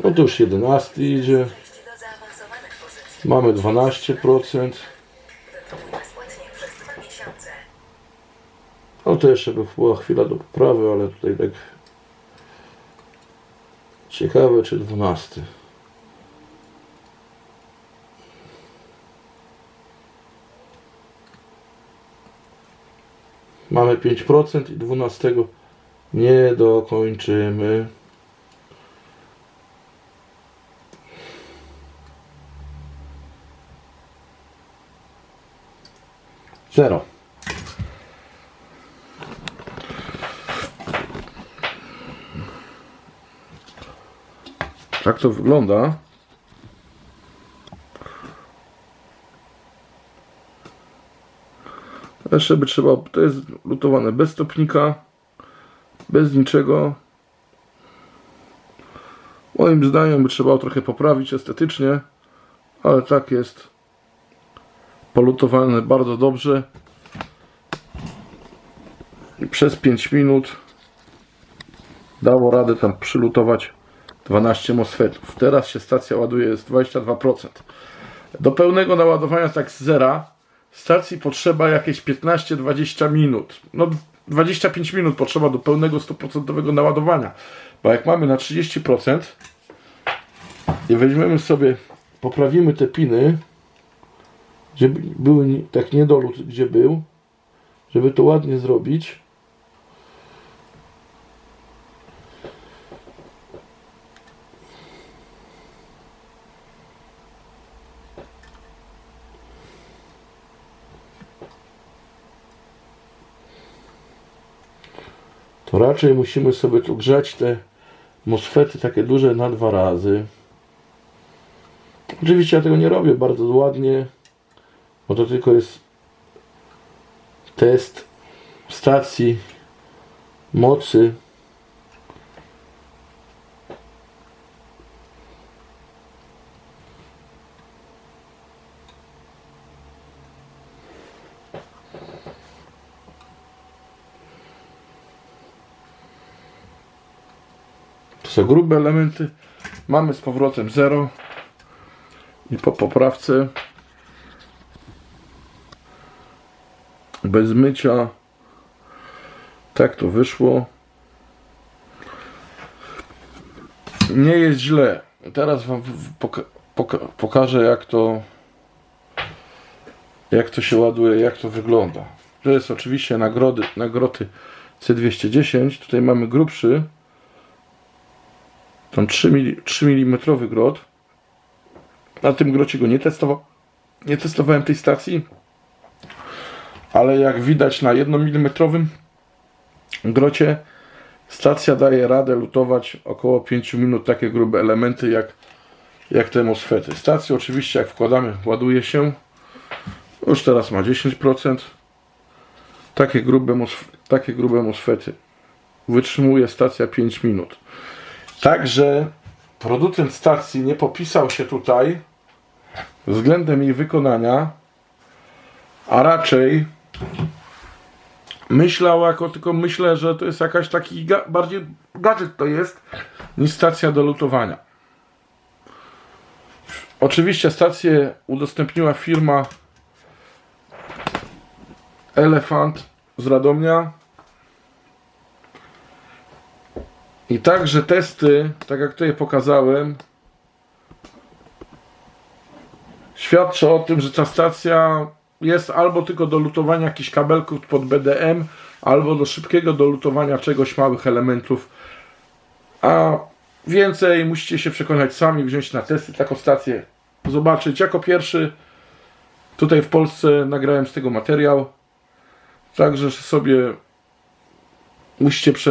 No to już 11 idzie. Mamy 12%. Wypróbuj bezpłatnie przez dwa miesiące. No to jeszcze by była chwila do poprawy, ale tutaj tak ciekawe czy 12. Mamy 5% i 12 nie dokończymy. Zero. Tak to wygląda. Jeszcze by trzeba, to jest lutowane bez stopnika, bez niczego. Moim zdaniem by trzeba trochę poprawić estetycznie, ale tak jest polutowane bardzo dobrze. I przez 5 minut dało radę tam przylutować 12 MOSFETów. Teraz się stacja ładuje jest 22%. Do pełnego naładowania tak z zera stacji potrzeba jakieś 15-20 minut. No 25 minut potrzeba do pełnego 100% naładowania. Bo jak mamy na 30% i weźmiemy sobie, poprawimy te piny, żeby nie- tak niedolut, gdzie był, żeby to ładnie zrobić. to raczej musimy sobie tu grzać te mosfety takie duże na dwa razy. Oczywiście ja tego nie robię bardzo ładnie, bo to tylko jest test stacji mocy. To grube elementy. Mamy z powrotem 0 i po poprawce bez mycia tak to wyszło nie jest źle teraz wam poka poka pokażę jak to jak to się ładuje jak to wygląda to jest oczywiście nagrody, nagrody C210 tutaj mamy grubszy tam 3, mili, 3 mm grot. Na tym grocie go nie. Nie testowałem tej stacji. Ale jak widać na 1 mm grocie stacja daje radę lutować około 5 minut takie grube elementy jak, jak te MOSFETy. Stacja oczywiście jak wkładamy ładuje się. Już teraz ma 10%. Takie grube, takie grube MOSFETy. Wytrzymuje stacja 5 minut. Także producent stacji nie popisał się tutaj względem jej wykonania, a raczej myślał jako tylko myślę, że to jest jakaś taki ga- bardziej gadżet to jest niż stacja do lutowania. Oczywiście stację udostępniła firma Elefant z Radomia. I także testy, tak jak tutaj pokazałem, świadczą o tym, że ta stacja jest albo tylko do lutowania jakichś kabelków pod BDM, albo do szybkiego dolutowania czegoś małych elementów. A więcej musicie się przekonać sami, wziąć na testy taką stację, zobaczyć. Jako pierwszy tutaj w Polsce nagrałem z tego materiał. Także sobie musicie prze